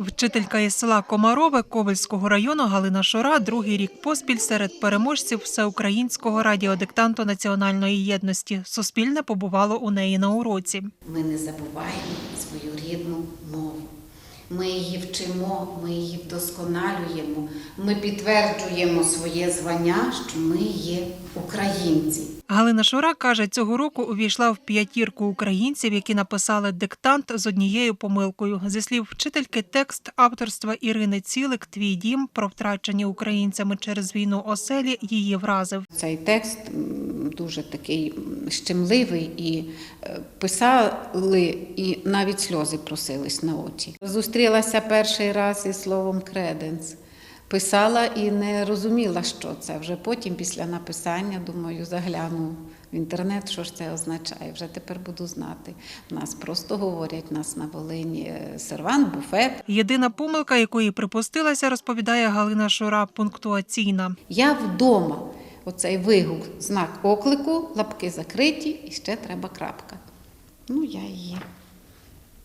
Вчителька із села Комарове Ковельського району Галина Шора другий рік поспіль серед переможців всеукраїнського радіодиктанту національної єдності. Суспільне побувало у неї на уроці. Ми не забуваємо свою рідну мову. Ми її вчимо, ми її вдосконалюємо, ми підтверджуємо своє звання, що ми є українці. Галина Шора каже, цього року увійшла в п'ятірку українців, які написали диктант з однією помилкою. Зі слів вчительки, текст авторства Ірини Цілик Твій дім про втрачені українцями через війну оселі її вразив. Цей текст дуже такий щемливий, і е, писали, і навіть сльози просились на очі. Зустрілася перший раз із словом креденс. Писала і не розуміла, що це. Вже потім, після написання, думаю, загляну в інтернет, що ж це означає. Вже тепер буду знати. Нас просто говорять, нас на Волині е, сервант, буфет. Єдина помилка, якої припустилася, розповідає Галина Шора, пунктуаційна. Я вдома. Оцей вигук, знак оклику, лапки закриті і ще треба крапка. Ну, я її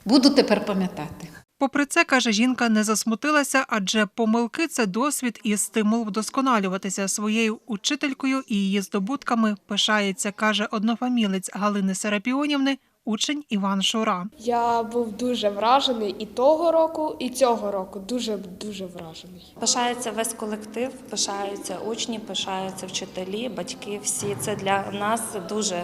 буду тепер пам'ятати. Попри це, каже жінка, не засмутилася, адже помилки це досвід і стимул вдосконалюватися своєю учителькою і її здобутками. Пишається, каже однофамілець Галини Серапіонівни, учень Іван Шура. Я був дуже вражений і того року, і цього року. Дуже дуже вражений. Пишається весь колектив, пишаються учні, пишаються вчителі, батьки. Всі це для нас дуже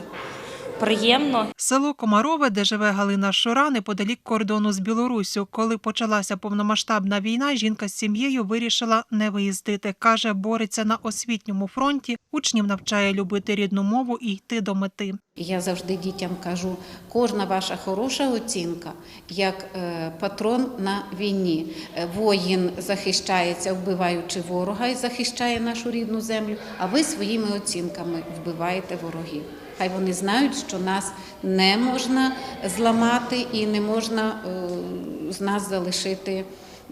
приємно. Село Комарове, де живе Галина Шора, неподалік кордону з Білоруссю. Коли почалася повномасштабна війна, жінка з сім'єю вирішила не виїздити. Каже, бореться на освітньому фронті, учнів навчає любити рідну мову і йти до мети. Я завжди дітям кажу: кожна ваша хороша оцінка як е, патрон на війні. Е, Воїн захищається, вбиваючи ворога і захищає нашу рідну землю. А ви своїми оцінками вбиваєте ворогів. Хай вони знають, що нас не можна зламати і не можна е, з нас залишити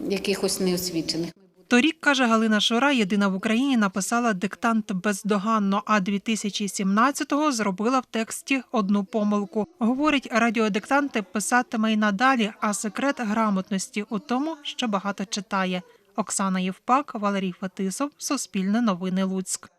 якихось неосвічених. Торік, каже Галина Шора, єдина в Україні написала диктант бездоганно, а 2017-го зробила в тексті одну помилку. Говорить, радіодиктанти писатиме й надалі, а секрет грамотності у тому, що багато читає. Оксана Євпак, Валерій Фетисов, Суспільне новини Луцьк.